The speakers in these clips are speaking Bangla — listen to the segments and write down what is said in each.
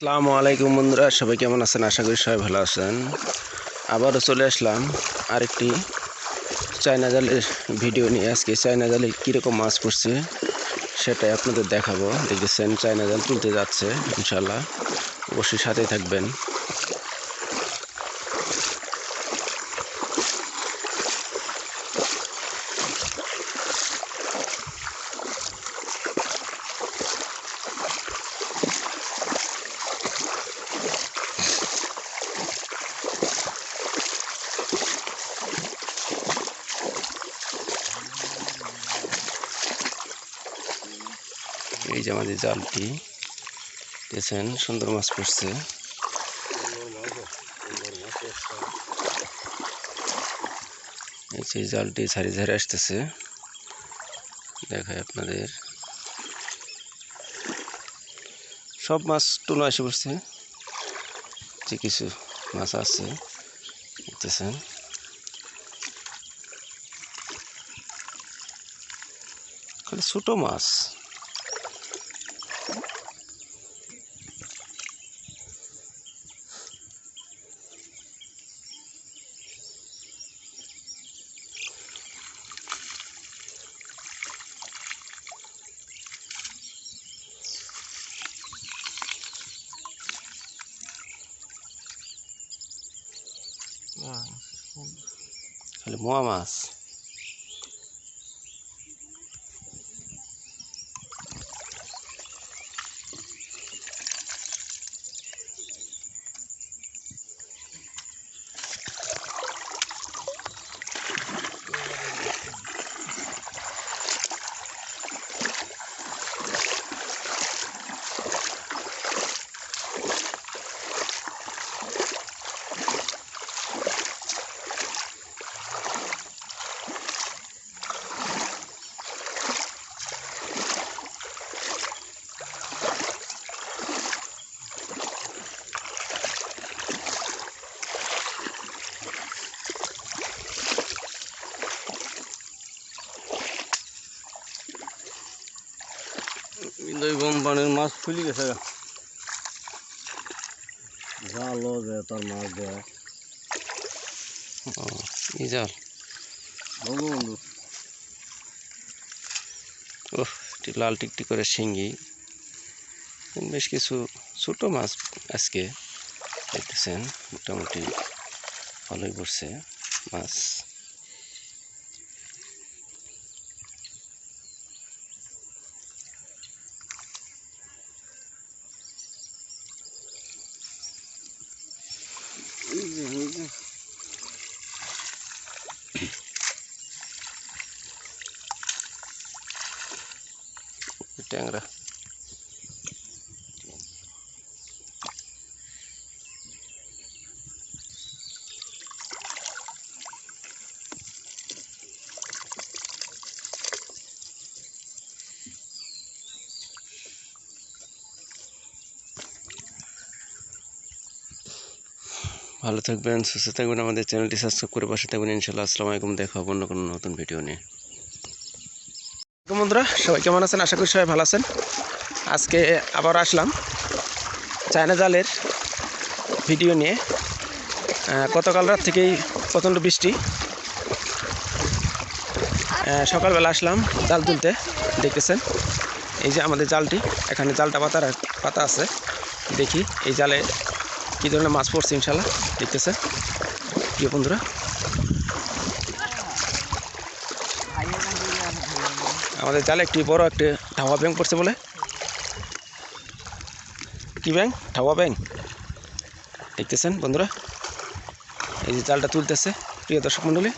আসসালামু আলাইকুম বন্ধুরা, সবাই কেমন আছেন? আশা করি সবাই ভালো আছেন। আবারও চলে আসলাম আরেকটি চায়না জালের ভিডিও নিয়ে। আজকে চায়না জালে কীরকম মাছ পড়ছে সেটাই আপনাদের দেখাবো। দেখেছেন, চায়না জাল তুলতে যাচ্ছে ইনশাল্লাহ অবশ্যই সাথেই থাকবেন। যে আমাদের জালটি, দেখছেন, সুন্দর মাছ পড়ছে। এই জালটি ঝাড়ি ঝাড়ে আসতেছে। দেখায় আপনাদের। সব মাছ টুলো এসে পড়ছে। যে কিছু মাছ আছে দেখতেছেন খালি ছোটো মাছ। খালি মোয়া মাছ? ফুলি গেছে দে তার মাছ দেয় ও জাল বন্ধু। একটি লাল টিকটি করে শিঙ্গি। বেশ কিছু ছোটো মাছ আজকে দেখতেছেন মোটামুটি ভালোই পড়ছে মাছ এই যে, এই যে। ট্যাংরা ভালো থাকবেন, সুস্থ থাকবেন, আমাদের চ্যানেলটি সাবস্ক্রাইব করে পাশে থাকবেন। ইনশাল্লাহ আসসালামু আলাইকুম, দেখা হবে অন্য কোনো নতুন ভিডিও নিয়ে। বন্ধুরা, সবাই কেমন আছেন? আশা করি সবাই ভালো আছেন। আজকে আবার আসলাম চায়না জালের ভিডিও নিয়ে। গতকাল রাত থেকেই প্রচণ্ড বৃষ্টি। সকালবেলা আসলাম জাল তুলতে, দেখতেছেন? এই যে আমাদের জালটি, এখানে জালটা পাতা রাখ- পাতা আছে। দেখি এই জালে কী ধরনের মাছ পড়ছে ইনশাল্লাহ, দেখতেছেন? প্রিয় বন্ধুরা আমাদের জালে একটি বড় একটি ধাওয়া ব্যাং পড়ছে বলে। কি ব্যাং ধাওয়া ব্যাং দেখতেছেন বন্ধুরা? এই যে জালটা তুলতেছে প্রিয় দর্শক মণ্ডলী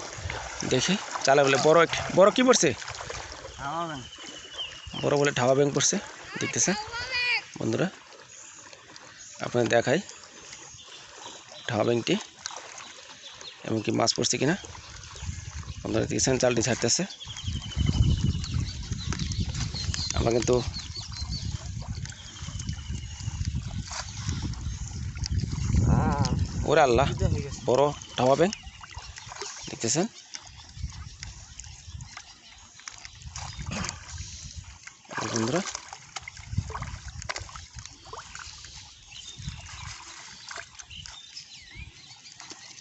দেখি। জালে বলে বড় একটি বড় কি পড়ছে? বড় বলে ধাওয়া ব্যাং পড়ছে দেখতেছেন? বন্ধুরা আপনার দেখাই ধাওয়া ব্যাংটি এমনকি মাছ পড়ছে কিনা। বন্ধুরা দেখছেন? জালটি ছাড়তেছে। Abang itu? Ah. Udah lah. Iya. Boro tawa beng dekte sen bundra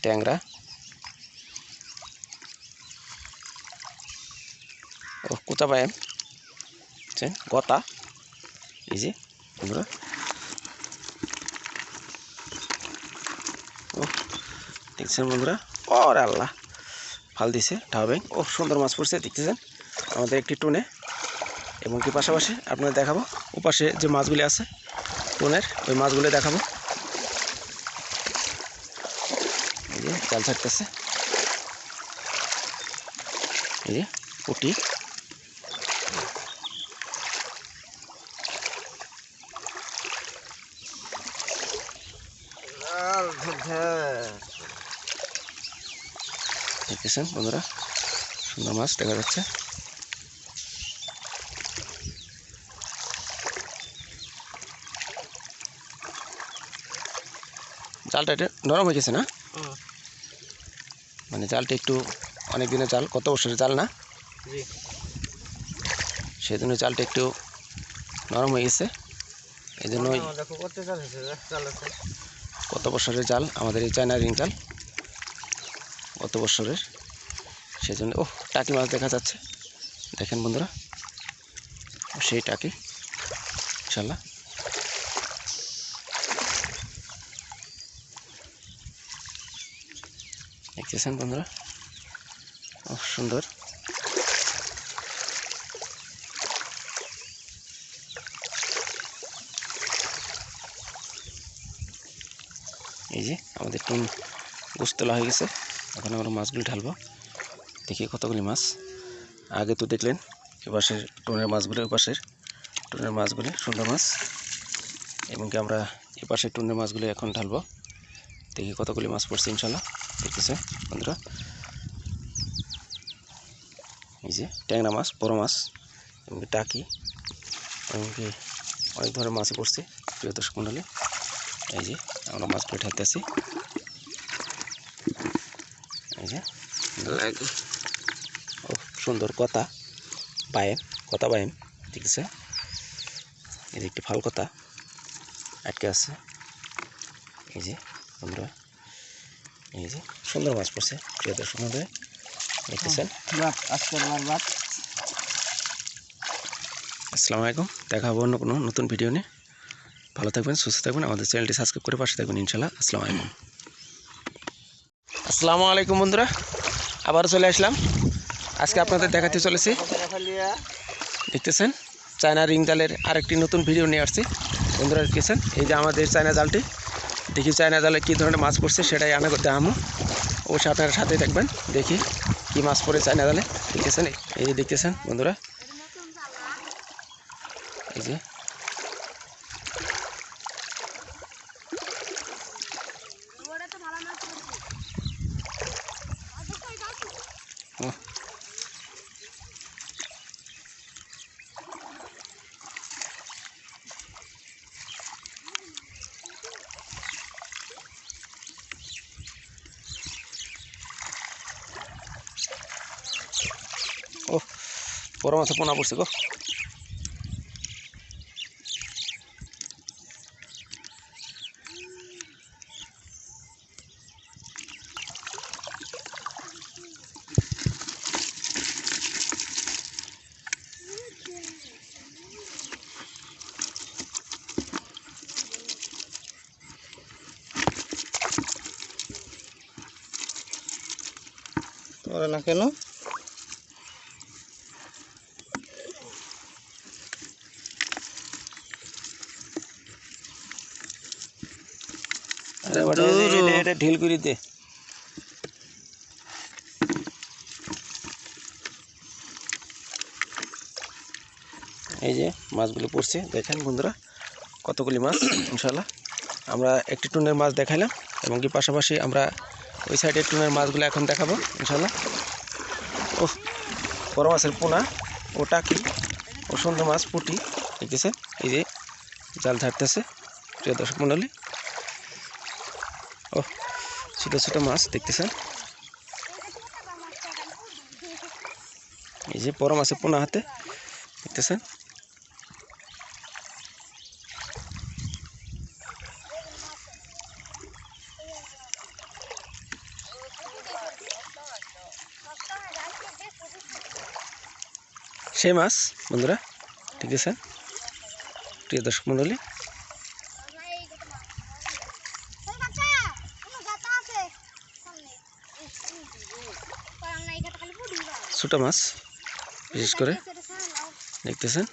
tengra oh kuta বুঝছেন গতা, এই যে বন্ধুরা ও, দেখছেন বন্ধুরা? ওরে আল্লাহ। ফাল দিছে ঠাবেন ও, সুন্দর মাছ পড়ছে, দেখতেছেন? আমাদের একটি টুনে। এবং কি পাশাপাশি আপনাদের দেখাবো? ওপাশে যে মাছগুলি আছে, টুনের, ওই মাছগুলি দেখাবো। জাল ছাড়তেছে। এই যে, পুটি। দেখতেছেন বন্ধুরা। সুন্দর মাছ দেখা যাচ্ছে। জালটা এটা নরম হয়ে গেছে না? মানে জালটা একটু অনেক দিনের জাল কত বছরের জাল না? সেই জন্য জালটা একটু নরম হয়ে গেছে। এই জন্যই চাল কত বছরের জাল আমাদের এই চায়না রিং জাল। কত বছরের। সেই জন্য ও টাকি মাছ দেখা যাচ্ছে। দেখেন বন্ধুরা, সেই টাকি, ইনশাল্লাহ। দেখতেছেন বন্ধুরা? সুন্দর। এই যে, আমাদের টুন গোস তোলা হয়ে গেছে। এখন আমরা মাছগুলি ঢালবো। দেখি কতগুলি মাছ। আগে তো দেখলেন, এপাশের টুনের মাছগুলি, ওপাশের টুনের মাছগুলি, সুন্দর মাছ। এবং কি আমরা এপাশের টুনের মাছগুলি এখন ঢালবো। দেখি কতগুলি মাছ পড়ছে, ইনশাল্লাহ। দেখতেছে, বন্ধুরা। এই যে ট্যাংরা মাছ, বড় মাছ এবং টাকি এবং কি অনেক ধরনের মাছই পড়ছে, প্রিয় দর্শক মণ্ডলী এই যে আমরা মাছগুলো ঢালতেছি। এই যে। ও সুন্দর কথা। বায়েম কথা বায়েম দেখছে এই যে একটি ফাল কথা আটকে আছে। এই যে বন্ধুরা এই যে সুন্দর মাছ পড়ছে। প্রিয় দর্শক দেখতেছেন? বার রাত আসসালামু আলাইকুম। দেখা হবে অন্য কোনো নতুন ভিডিও নিয়ে। ভালো থাকবেন সুস্থ থাকবেন। আমাদের চ্যানেলটি সাবস্ক্রাইব করে পাশে থাকবেন ইনশাল্লাহ আসসালামু আলাইকুম। আসসালামু আলাইকুম বন্ধুরা, আবারও চলে আসলাম। আজকে আপনাদের দেখাতে চলেছি। দেখতেছেন, চায়না রিং জালের আরেকটি নতুন ভিডিও নিয়ে আসছি। বন্ধুরা, দেখতেছেন? এই যে আমাদের চায়না জালটি। দেখি চায়না জালে কী ধরনের মাছ পড়ছে, সেটাই আনা করতে আমু অবশ্যই আপনারা সাথে দেখবেন দেখি কী মাছ পড়ে চায়না জালে। দেখতেছেন? এই যে দেখতেছেন, বন্ধুরা। এই যে বড় মাছে পোনা পড়ছে গো তোরা না কেন আরে বাড়ি এটা ঢিল করে দে। এই যে মাছগুলি পড়ছে দেখেন বন্ধুরা কতগুলি মাছ ইনশাল্লাহ আমরা একটি টুনের মাছ দেখাইলাম এবং কি পাশাপাশি আমরা ওই সাইডের টুনের মাছগুলো এখন দেখাবো ইনশাল্লাহ ও বড় মাছের পোনা ও টাকি ও সুন্দর মাছ পুটি দেখতেছে এই যে জাল ঝাড়তেছে প্রিয় দর্শক মণ্ডলী। ও ছোট ছোট মাছ দেখতেছেন? এই যে বড় মাছে পোনা হাতে, দেখতেছেন? সেই মাছ, বন্ধুরা, ঠিক আছে? প্রিয় দর্শক মন্ডলী ছোটো মাছ, বিশেষ করে। দেখতেছেন?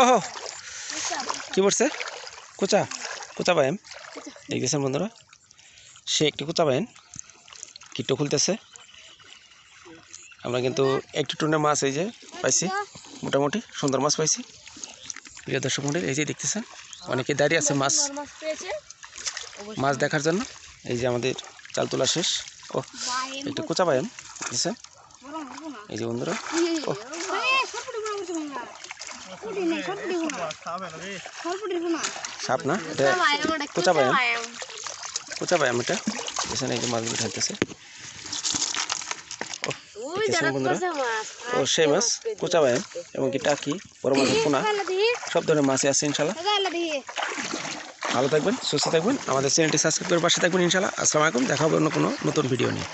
ওহো, কি পড়ছে? কোচা কোচা পায়েন দেখতেছেন বন্ধুরা? সে একটি কোচা পায়েন কিটো খুলতেছে। আমরা কিন্তু একটু টুনে মাছ এই যে পাইছি। মোটামুটি সুন্দর মাছ পাইছি। প্রিয় দর্শক মন্ডল, এই যে দেখতেছেন, অনেকে দাঁড়িয়ে আছে মাছ মাছ দেখার জন্য। এই যে আমাদের চাল তোলা শেষ। ও একটু কোচা পায়েন দেখতেছেন এই যে বন্ধুরা ও সাপ না? এটা কোচা পায়েন কোচা পায়েন এটা? দেখছেন এই যে মাছগুলো ঢালতেছে। বন্ধুরা? করছে ও সেই মাছ কোচা পায়েন এবং কি টাকি বড় মাছের পোনা সব ধরনের মাছই আছে ইনশাল্লাহ। ভালো থাকবেন সুস্থ থাকবেন। আমাদের চ্যানেলটি সাবস্ক্রাইব করে পাশে থাকবেন ইনশাল্লাহ। আসসালামু আলাইকুম দেখা হবে অন্য কোনো নতুন ভিডিও নিয়ে।